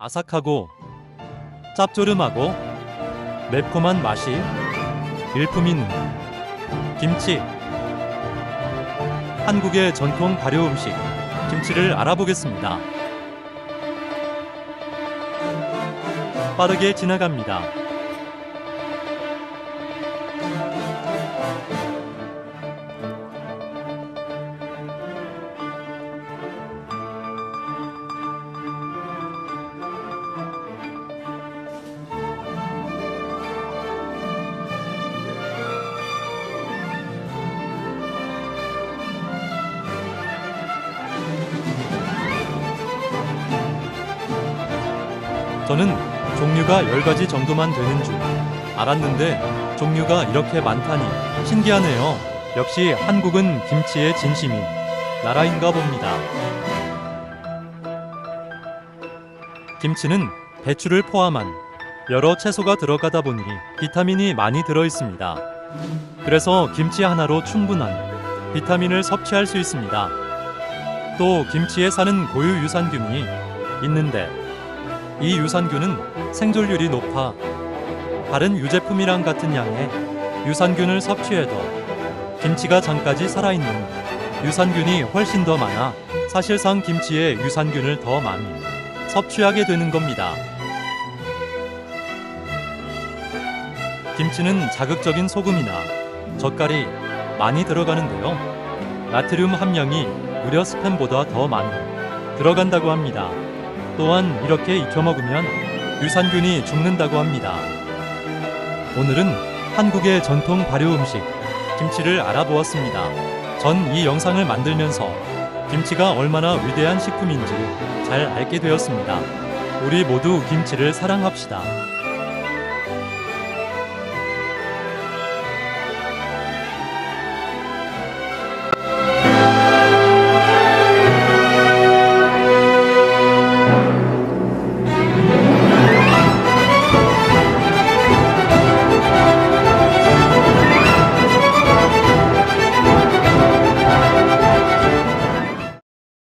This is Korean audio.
아삭하고 짭조름하고 매콤한 맛이 일품 있는 김치. 한국의 전통 발효 음식 김치를 알아보겠습니다. 빠르게 지나갑니다. 저는 종류가 10가지 정도만 되는 줄 알았는데 종류가 이렇게 많다니 신기하네요. 역시 한국은 김치의 진심인 나라인가 봅니다. 김치는 배추를 포함한 여러 채소가 들어가다 보니 비타민이 많이 들어 있습니다. 그래서 김치 하나로 충분한 비타민을 섭취할 수 있습니다. 또 김치에 사는 고유 유산균이 있는데 이 유산균은 생존율이 높아 다른 유제품이랑 같은 양의 유산균을 섭취해도 김치가 장까지 살아있는 유산균이 훨씬 더 많아 사실상 김치에 유산균을 더 많이 섭취하게 되는 겁니다. 김치는 자극적인 소금이나 젓갈이 많이 들어가는데요. 나트륨 함량이 무려 스팸보다 더 많이 들어간다고 합니다. 또한 이렇게 익혀 먹으면 유산균이 죽는다고 합니다. 오늘은 한국의 전통 발효 음식 김치를 알아보았습니다. 전 이 영상을 만들면서 김치가 얼마나 위대한 식품인지 잘 알게 되었습니다. 우리 모두 김치를 사랑합시다.